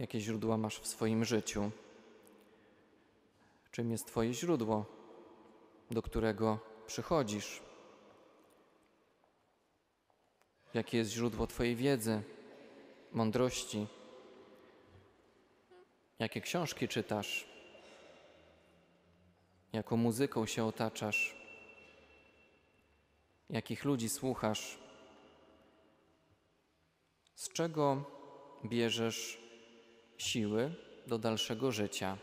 Jakie źródła masz w swoim życiu? Czym jest Twoje źródło, do którego przychodzisz? Jakie jest źródło Twojej wiedzy, mądrości? Jakie książki czytasz? Jaką muzyką się otaczasz? Jakich ludzi słuchasz? Z czego bierzesz siły do dalszego życia?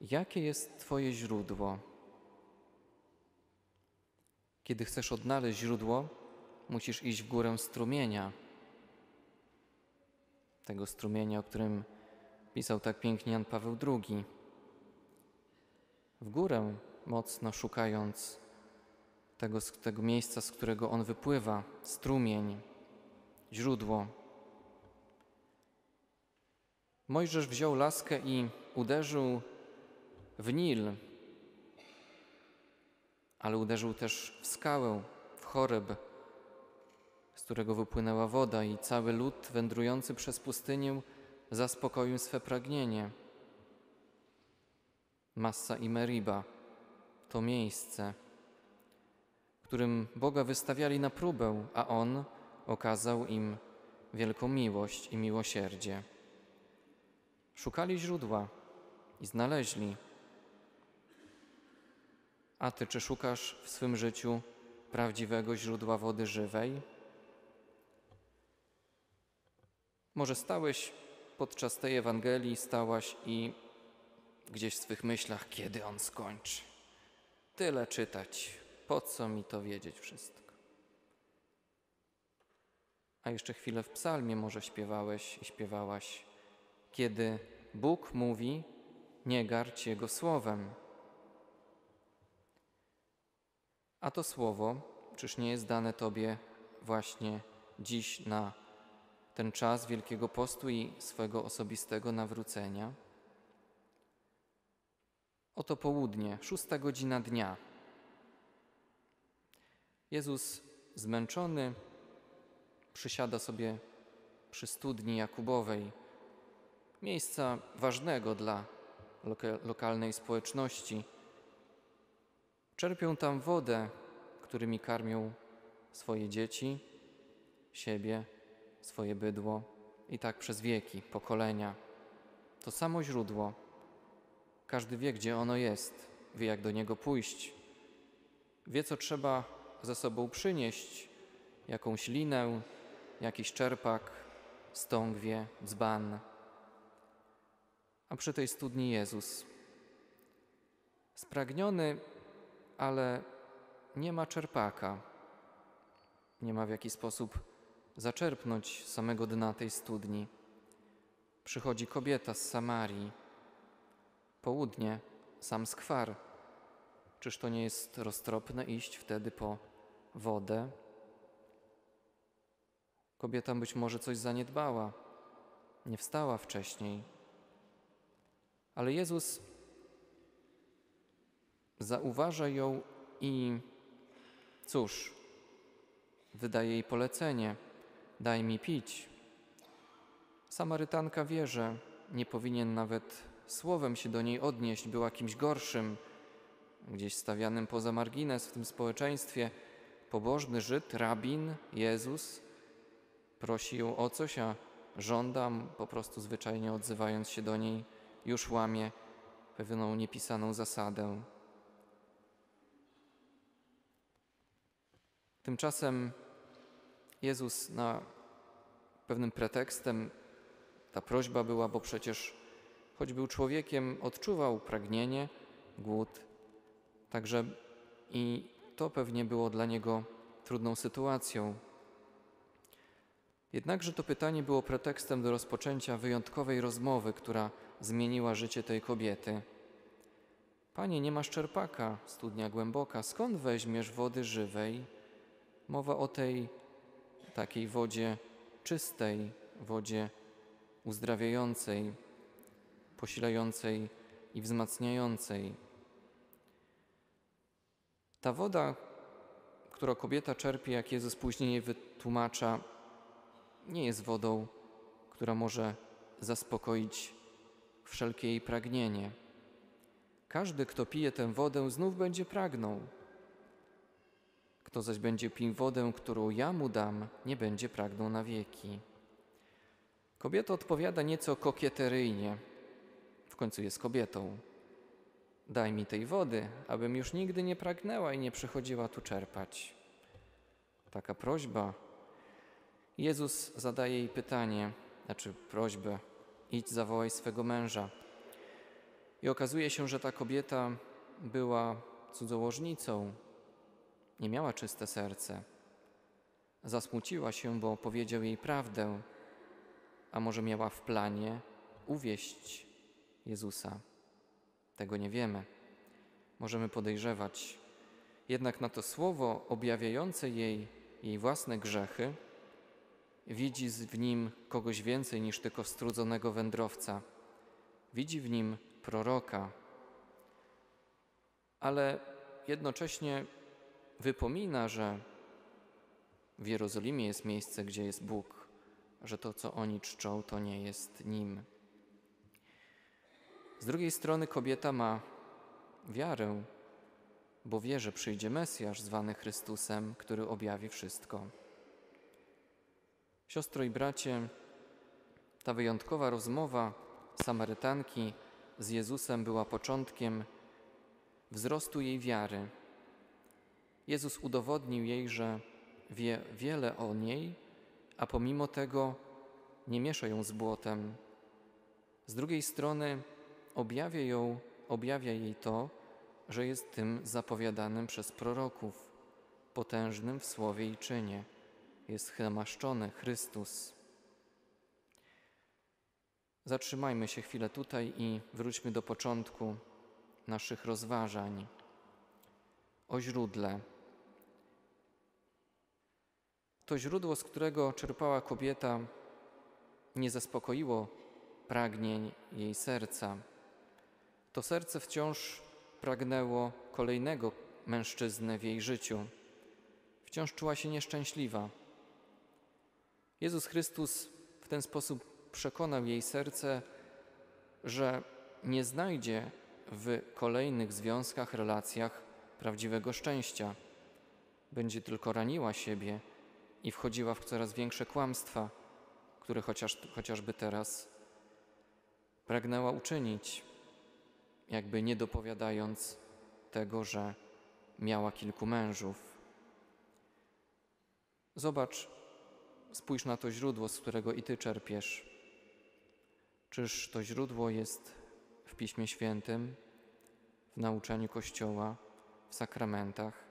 Jakie jest Twoje źródło? Kiedy chcesz odnaleźć źródło, musisz iść w górę strumienia. Tego strumienia, o którym pisał tak pięknie Jan Paweł II. W górę, mocno szukając tego, tego miejsca, z którego on wypływa, strumień, źródło. Mojżesz wziął laskę i uderzył w Nil, ale uderzył też w skałę, w Choreb, z którego wypłynęła woda i cały lud wędrujący przez pustynię zaspokoił swe pragnienie. Massa i Meriba to miejsce, którym Boga wystawiali na próbę, a On okazał im wielką miłość i miłosierdzie. Szukali źródła i znaleźli. A Ty czy szukasz w swym życiu prawdziwego źródła wody żywej? Może stałeś podczas tej Ewangelii, stałaś i gdzieś w swych myślach, kiedy on skończy. Tyle czytać, po co mi to wiedzieć wszystko? A jeszcze chwilę w psalmie może śpiewałeś i śpiewałaś, kiedy Bóg mówi, nie garć Jego słowem. A to słowo, czyż nie jest dane Tobie właśnie dziś na ten czas Wielkiego Postu i swego osobistego nawrócenia? Oto południe, szósta godzina dnia. Jezus zmęczony przysiada sobie przy studni Jakubowej, miejsca ważnego dla lokalnej społeczności. Czerpią tam wodę, którymi karmią swoje dzieci, siebie, swoje bydło i tak przez wieki, pokolenia. To samo źródło. Każdy wie, gdzie ono jest, wie, jak do niego pójść, wie, co trzeba ze sobą przynieść, jakąś linę, jakiś czerpak, stągwie, dzban. A przy tej studni Jezus. Spragniony, ale nie ma czerpaka. Nie ma w jaki sposób zaczerpnąć samego dna tej studni. Przychodzi kobieta z Samarii. Południe, sam skwar. Czyż to nie jest roztropne iść wtedy po wodę? Kobieta być może coś zaniedbała, nie wstała wcześniej. Ale Jezus zauważa ją i cóż, wydaje jej polecenie: daj mi pić. Samarytanka wie, że nie powinien nawet słowem się do niej odnieść, była kimś gorszym, gdzieś stawianym poza margines w tym społeczeństwie. Pobożny Żyd, rabin, Jezus prosi ją o coś, a żądam, po prostu zwyczajnie odzywając się do niej, już łamie pewną niepisaną zasadę. Tymczasem Jezus na pewnym pretekstem, ta prośba była, bo przecież choć był człowiekiem, odczuwał pragnienie, głód, także i to pewnie było dla niego trudną sytuacją. Jednakże to pytanie było pretekstem do rozpoczęcia wyjątkowej rozmowy, która zmieniła życie tej kobiety. Panie, nie masz czerpaka, studnia głęboka, skąd weźmiesz wody żywej? Mowa o tej takiej wodzie czystej, wodzie uzdrawiającej, posilającej i wzmacniającej. Ta woda, którą kobieta czerpie, jak Jezus później jej wytłumacza, nie jest wodą, która może zaspokoić wszelkie jej pragnienie. Każdy, kto pije tę wodę, znów będzie pragnął. Kto zaś będzie pił wodę, którą ja mu dam, nie będzie pragnął na wieki. Kobieta odpowiada nieco kokieteryjnie. W końcu jest kobietą. Daj mi tej wody, abym już nigdy nie pragnęła i nie przychodziła tu czerpać. Taka prośba. Jezus zadaje jej pytanie, znaczy prośbę: idź zawołaj swego męża. I okazuje się, że ta kobieta była cudzołożnicą, nie miała czyste serce. Zasmuciła się, bo powiedział jej prawdę, a może miała w planie uwieść Jezusa. Tego nie wiemy. Możemy podejrzewać. Jednak na to słowo objawiające jej jej własne grzechy, widzi w nim kogoś więcej niż tylko strudzonego wędrowca. Widzi w nim proroka, ale jednocześnie wypomina, że w Jerozolimie jest miejsce, gdzie jest Bóg, że to, co oni czczą, to nie jest nim. Z drugiej strony kobieta ma wiarę, bo wie, że przyjdzie Mesjasz zwany Chrystusem, który objawi wszystko. Siostro i bracie, ta wyjątkowa rozmowa Samarytanki z Jezusem była początkiem wzrostu jej wiary. Jezus udowodnił jej, że wie wiele o niej, a pomimo tego nie miesza ją z błotem. Z drugiej strony objawia, ją, objawia jej to, że jest tym zapowiadanym przez proroków, potężnym w słowie i czynie. Jest namaszczony Chrystus. Zatrzymajmy się chwilę tutaj i wróćmy do początku naszych rozważań o źródle. To źródło, z którego czerpała kobieta, nie zaspokoiło pragnień jej serca. To serce wciąż pragnęło kolejnego mężczyznę w jej życiu. Wciąż czuła się nieszczęśliwa. Jezus Chrystus w ten sposób przekonał jej serce, że nie znajdzie w kolejnych związkach, relacjach prawdziwego szczęścia. Będzie tylko raniła siebie i wchodziła w coraz większe kłamstwa, które chociaż, chociażby teraz pragnęła uczynić jakby nie dopowiadając tego, że miała kilku mężów. Zobacz, spójrz na to źródło, z którego i ty czerpiesz. Czyż to źródło jest w Piśmie Świętym, w nauczaniu Kościoła, w sakramentach?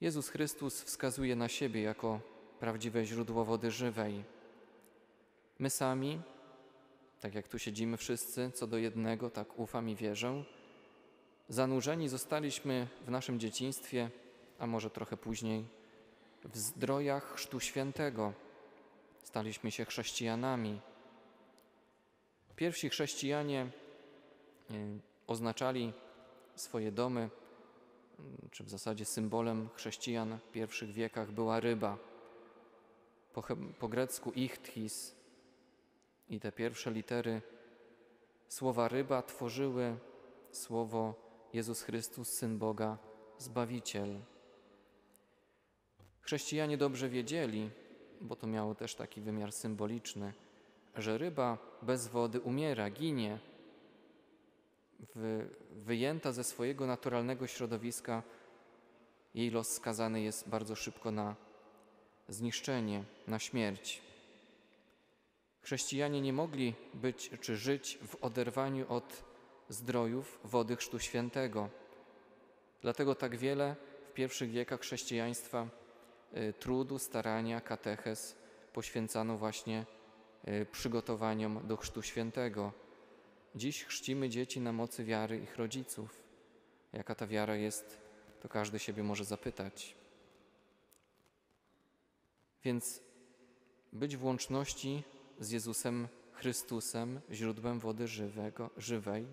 Jezus Chrystus wskazuje na siebie jako prawdziwe źródło wody żywej. My sami tak jak tu siedzimy wszyscy co do jednego, tak ufam i wierzę. Zanurzeni zostaliśmy w naszym dzieciństwie, a może trochę później, w zdrojach Chrztu Świętego. Staliśmy się chrześcijanami. Pierwsi chrześcijanie e, oznaczali swoje domy, czy w zasadzie symbolem chrześcijan w pierwszych wiekach była ryba. Po, po grecku ichthis, i te pierwsze litery słowa ryba tworzyły słowo Jezus Chrystus, Syn Boga, Zbawiciel. Chrześcijanie dobrze wiedzieli, bo to miało też taki wymiar symboliczny, że ryba bez wody umiera, ginie. Wy, wyjęta ze swojego naturalnego środowiska, jej los skazany jest bardzo szybko na zniszczenie, na śmierć. Chrześcijanie nie mogli być czy żyć w oderwaniu od zdrojów wody Chrztu Świętego. Dlatego tak wiele w pierwszych wiekach chrześcijaństwa trudu, starania, kateches poświęcano właśnie y, przygotowaniom do Chrztu Świętego. Dziś chrzcimy dzieci na mocy wiary ich rodziców. Jaka ta wiara jest, to każdy siebie może zapytać. Więc być w łączności z Jezusem Chrystusem, źródłem wody żywego, żywej.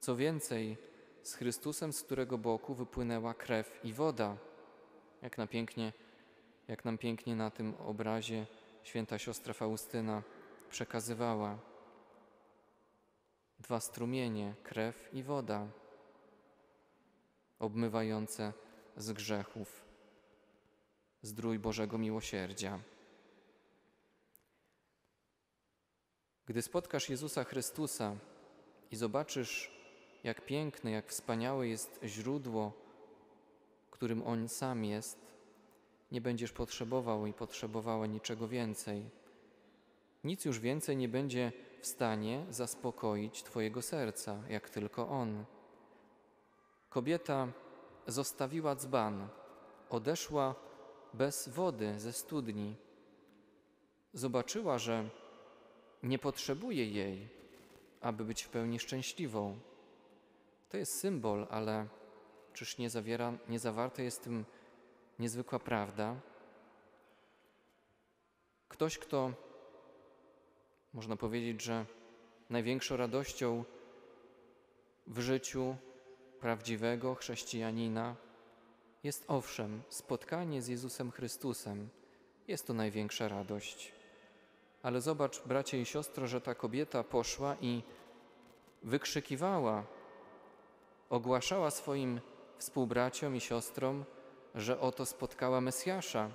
Co więcej, z Chrystusem, z którego boku wypłynęła krew i woda. Jak nam pięknie, jak nam pięknie na tym obrazie święta siostra Faustyna przekazywała. Dwa strumienie, krew i woda, obmywające z grzechów, zdrój Bożego miłosierdzia. Gdy spotkasz Jezusa Chrystusa i zobaczysz, jak piękne, jak wspaniałe jest źródło, którym On sam jest, nie będziesz potrzebował i potrzebowała niczego więcej. Nic już więcej nie będzie w stanie zaspokoić Twojego serca, jak tylko On. Kobieta zostawiła dzban, odeszła bez wody ze studni. Zobaczyła, że nie potrzebuje jej, aby być w pełni szczęśliwą. To jest symbol, ale czyż nie, zawiera, nie zawarte jest w tym niezwykła prawda? Ktoś, kto można powiedzieć, że największą radością w życiu prawdziwego chrześcijanina jest owszem spotkanie z Jezusem Chrystusem. Jest to największa radość. Ale zobacz, bracie i siostro, że ta kobieta poszła i wykrzykiwała, ogłaszała swoim współbraciom i siostrom, że oto spotkała Mesjasza,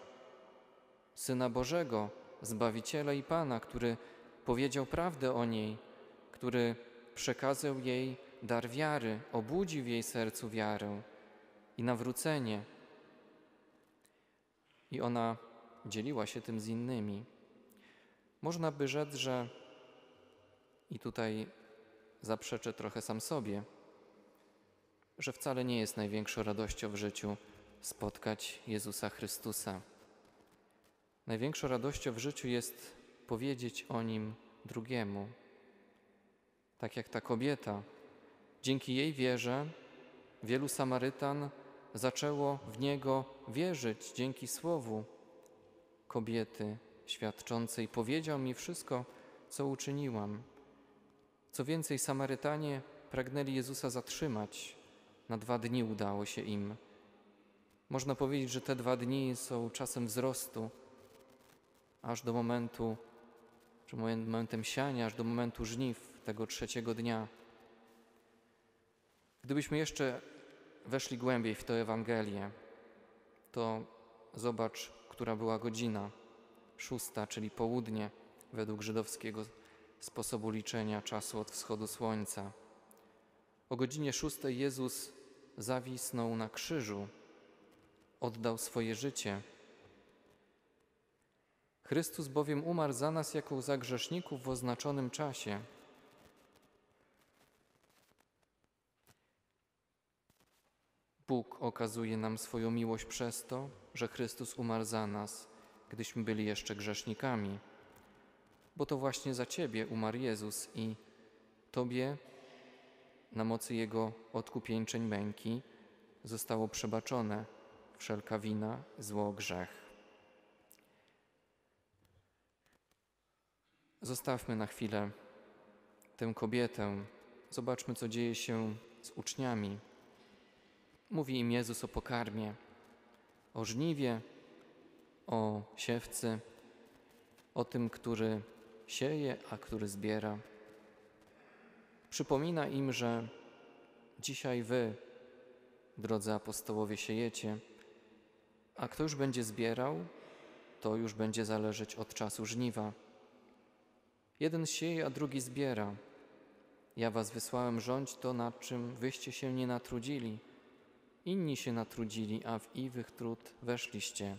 Syna Bożego, Zbawiciela i Pana, który powiedział prawdę o niej, który przekazał jej dar wiary, obudził w jej sercu wiarę i nawrócenie. I ona dzieliła się tym z innymi. Można by rzec, że i tutaj zaprzeczę trochę sam sobie, że wcale nie jest największą radością w życiu spotkać Jezusa Chrystusa. Największą radością w życiu jest powiedzieć o Nim drugiemu. Tak jak ta kobieta. Dzięki jej wierze wielu Samarytan zaczęło w Niego wierzyć dzięki słowu kobiety świadczącej. Powiedział mi wszystko, co uczyniłam. Co więcej, Samarytanie pragnęli Jezusa zatrzymać. Na dwa dni udało się im. Można powiedzieć, że te dwa dni są czasem wzrostu, aż do momentu, czy momentem siania, aż do momentu żniw tego trzeciego dnia. Gdybyśmy jeszcze weszli głębiej w tę Ewangelię, to zobacz, która była godzina. Szósta, czyli południe, według żydowskiego sposobu liczenia czasu od wschodu słońca. O godzinie szóstej Jezus zawisnął na krzyżu, oddał swoje życie. Chrystus bowiem umarł za nas jako za grzeszników w oznaczonym czasie. Bóg okazuje nam swoją miłość przez to, że Chrystus umarł za nas, gdyśmy byli jeszcze grzesznikami. Bo to właśnie za Ciebie umarł Jezus i Tobie na mocy Jego odkupieńczeń męki zostało przebaczone wszelka wina, zło, grzech. Zostawmy na chwilę tę kobietę. Zobaczmy, co dzieje się z uczniami. Mówi im Jezus o pokarmie, o żniwie, o siewcy, o tym, który sieje, a który zbiera. Przypomina im, że dzisiaj wy, drodzy apostołowie, siejecie, a kto już będzie zbierał, to już będzie zależeć od czasu żniwa. Jeden sieje, a drugi zbiera. Ja was wysłałem rządź to, nad czym wyście się nie natrudzili. Inni się natrudzili, a w ich trud weszliście.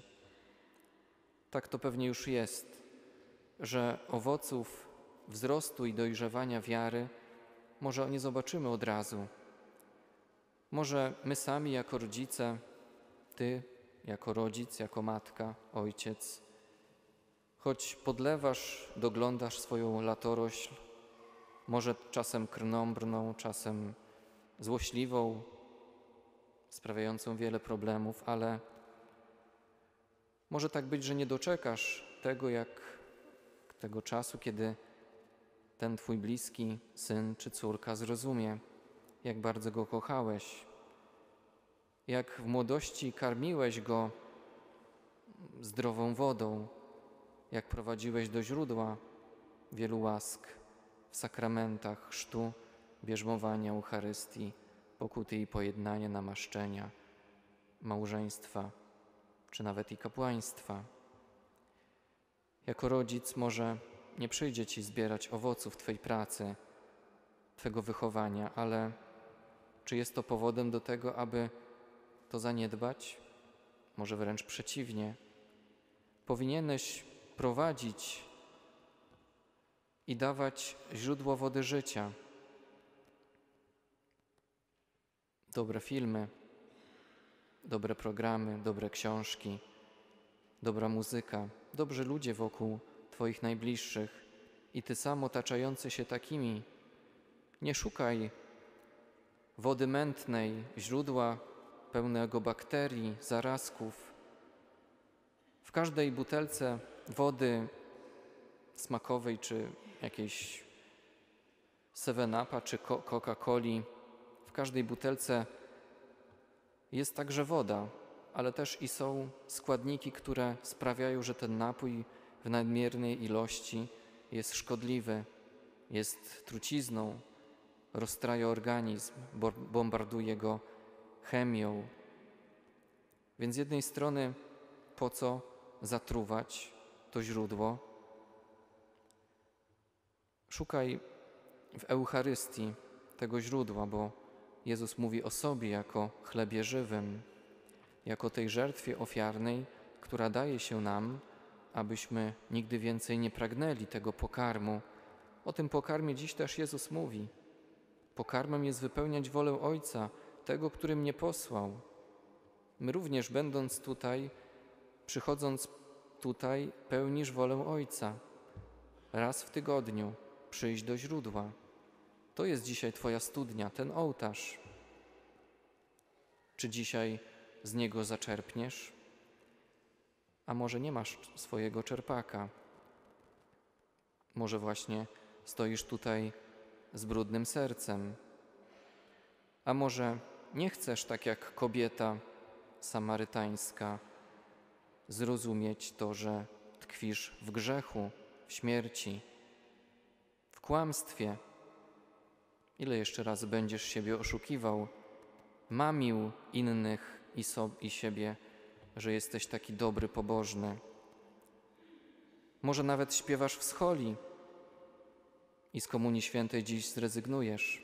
Tak to pewnie już jest, że owoców wzrostu i dojrzewania wiary może nie zobaczymy od razu. Może my sami jako rodzice, Ty jako rodzic, jako matka, ojciec, choć podlewasz, doglądasz swoją latorośl, może czasem krnąbrną, czasem złośliwą, sprawiającą wiele problemów, ale może tak być, że nie doczekasz tego, jak tego czasu, kiedy ten Twój bliski syn czy córka zrozumie, jak bardzo go kochałeś, jak w młodości karmiłeś go zdrową wodą, jak prowadziłeś do źródła wielu łask w sakramentach chrztu, bierzmowania, Eucharystii, pokuty i pojednania, namaszczenia, małżeństwa, czy nawet i kapłaństwa. Jako rodzic może nie przyjdzie Ci zbierać owoców Twojej pracy, Twego wychowania, ale czy jest to powodem do tego, aby to zaniedbać? Może wręcz przeciwnie. Powinieneś prowadzić i dawać źródło wody życia. Dobre filmy, dobre programy, dobre książki, dobra muzyka, dobrzy ludzie wokół Twoich najbliższych i Ty sam otaczający się takimi. Nie szukaj wody mętnej, źródła pełnego bakterii, zarazków. W każdej butelce wody smakowej czy jakiejś Seven-Upa czy Coca-Coli, w każdej butelce jest także woda, ale też i są składniki, które sprawiają, że ten napój w nadmiernej ilości jest szkodliwy, jest trucizną, rozstraja organizm, bombarduje go chemią. Więc z jednej strony po co zatruwać to źródło? Szukaj w Eucharystii tego źródła, bo Jezus mówi o sobie jako chlebie żywym, jako tej żertwie ofiarnej, która daje się nam, abyśmy nigdy więcej nie pragnęli tego pokarmu. O tym pokarmie dziś też Jezus mówi. Pokarmem jest wypełniać wolę Ojca, tego, który mnie posłał. My również, będąc tutaj, przychodząc tutaj, pełnisz wolę Ojca. Raz w tygodniu przyjść do źródła. To jest dzisiaj Twoja studnia, ten ołtarz. Czy dzisiaj z niego zaczerpniesz? A może nie masz swojego czerpaka? Może właśnie stoisz tutaj z brudnym sercem? A może nie chcesz, tak jak kobieta samarytańska, zrozumieć to, że tkwisz w grzechu, w śmierci, w kłamstwie? Ile jeszcze razy będziesz siebie oszukiwał, mamił innych i, so, i siebie, że jesteś taki dobry, pobożny? Może nawet śpiewasz w scholi i z Komunii Świętej dziś zrezygnujesz.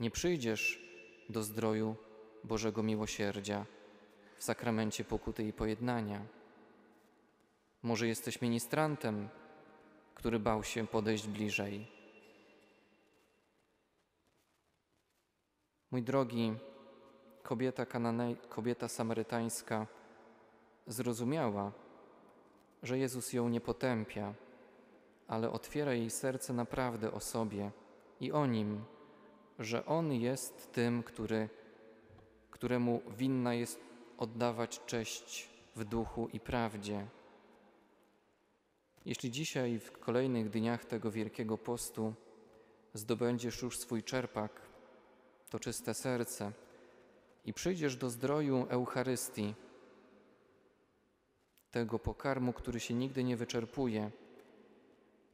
Nie przyjdziesz do zdroju Bożego Miłosierdzia w sakramencie pokuty i pojednania. Może jesteś ministrantem, który bał się podejść bliżej. Mój drogi, kobieta, Kananej, kobieta samarytańska zrozumiała, że Jezus ją nie potępia, ale otwiera jej serce naprawdę o sobie i o Nim, że On jest tym, który, któremu winna jest oddawać cześć w duchu i prawdzie. Jeśli dzisiaj, w kolejnych dniach tego Wielkiego Postu, zdobędziesz już swój czerpak, to czyste serce i przyjdziesz do zdroju Eucharystii, tego pokarmu, który się nigdy nie wyczerpuje,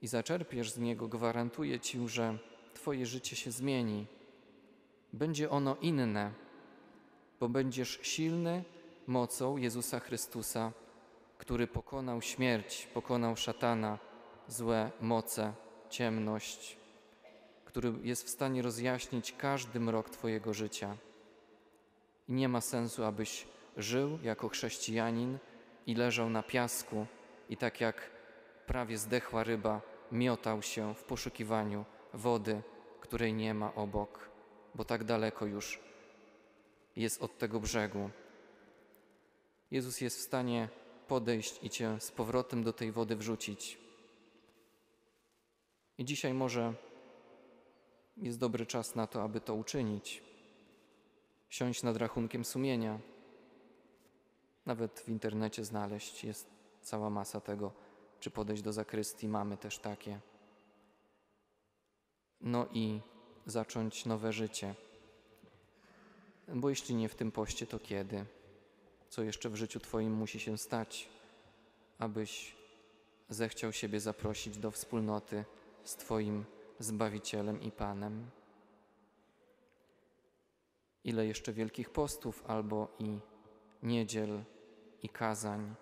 i zaczerpiesz z niego, gwarantuję Ci, że Twoje życie się zmieni. Będzie ono inne, bo będziesz silny mocą Jezusa Chrystusa, który pokonał śmierć, pokonał szatana, złe moce, ciemność, który jest w stanie rozjaśnić każdy mrok Twojego życia. I nie ma sensu, abyś żył jako chrześcijanin i leżał na piasku i tak jak prawie zdechła ryba miotał się w poszukiwaniu wody, której nie ma obok, bo tak daleko już jest od tego brzegu. Jezus jest w stanie podejść i Cię z powrotem do tej wody wrzucić. I dzisiaj może jest dobry czas na to, aby to uczynić. Siąść nad rachunkiem sumienia. Nawet w internecie znaleźć jest cała masa tego, czy podejść do zakrystii. Mamy też takie. No i zacząć nowe życie. Bo jeśli nie w tym poście, to kiedy? Co jeszcze w życiu Twoim musi się stać, abyś zechciał siebie zaprosić do wspólnoty z Twoim Zbawicielem i Panem. Ile jeszcze wielkich postów albo i niedziel, i kazań,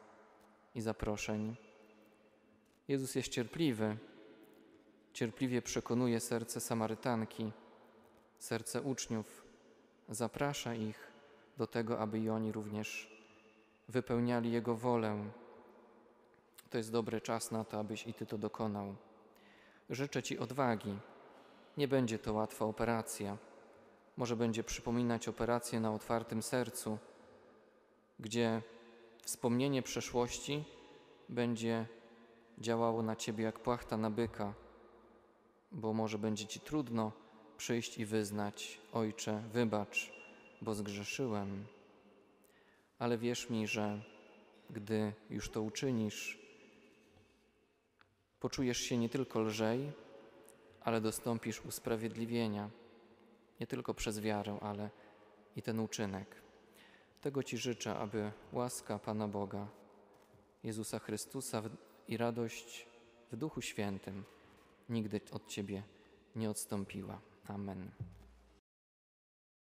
i zaproszeń. Jezus jest cierpliwy, cierpliwie przekonuje serce Samarytanki, serce uczniów, zaprasza ich do tego, aby i oni również wypełniali Jego wolę. To jest dobry czas na to, abyś i Ty to dokonał. Życzę Ci odwagi. Nie będzie to łatwa operacja. Może będzie przypominać operację na otwartym sercu, gdzie wspomnienie przeszłości będzie działało na Ciebie jak płachta na byka, bo może będzie Ci trudno przyjść i wyznać: Ojcze, wybacz, bo zgrzeszyłem. Ale wierz mi, że gdy już to uczynisz, poczujesz się nie tylko lżej, ale dostąpisz usprawiedliwienia, nie tylko przez wiarę, ale i ten uczynek. Tego Ci życzę, aby łaska Pana Boga, Jezusa Chrystusa i radość w Duchu Świętym nigdy od Ciebie nie odstąpiła. Amen.